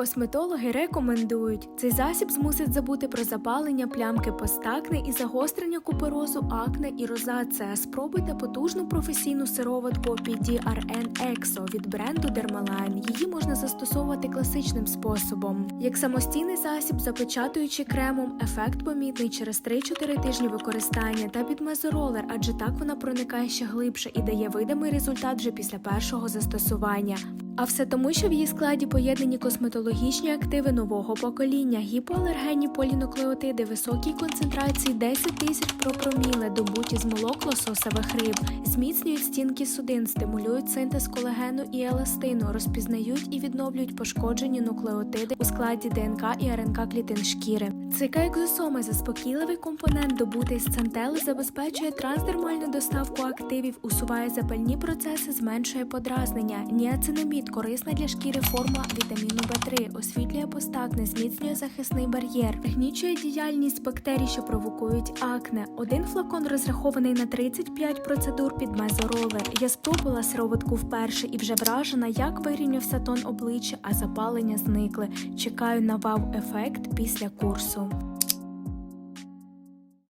Косметологи рекомендують цей засіб змусить забути про запалення плямки постакне і загострення куперозу, акне і розація. Спробуйте потужну професійну сироватку PDRN EXO від бренду Dermaline. Її можна застосовувати класичним способом. Як самостійний засіб, запечатуючи кремом, ефект помітний через 3-4 тижні використання та під мезоролер, адже так вона проникає ще глибше і дає видимий результат вже після першого застосування. А все тому, що в її складі поєднані косметологічні активи нового покоління, гіпоалергенні полінуклеотиди високій концентрації 10 тисяч пропроміле, добуті з молок лососових риб, зміцнюють стінки судин, стимулюють синтез колагену і еластину, розпізнають і відновлюють пошкоджені нуклеотиди у складі ДНК і РНК клітин шкіри. Цикаекзосоми заспокійливий компонент, добутий з центели, забезпечує трансдермальну доставку активів, усуває запальні процеси, зменшує подразнення. Ніацинамід корисна для шкіри форма вітаміну В3, освітлює постакне, зміцнює захисний бар'єр, пригнічує діяльність бактерій, що провокують акне. Один флакон розрахований на 35 процедур під мезоролер. Я спробувала сироватку вперше і вже вражена, як вирівнявся тон обличчя, а запалення зникли. Чекаю на вау-ефект після курсу.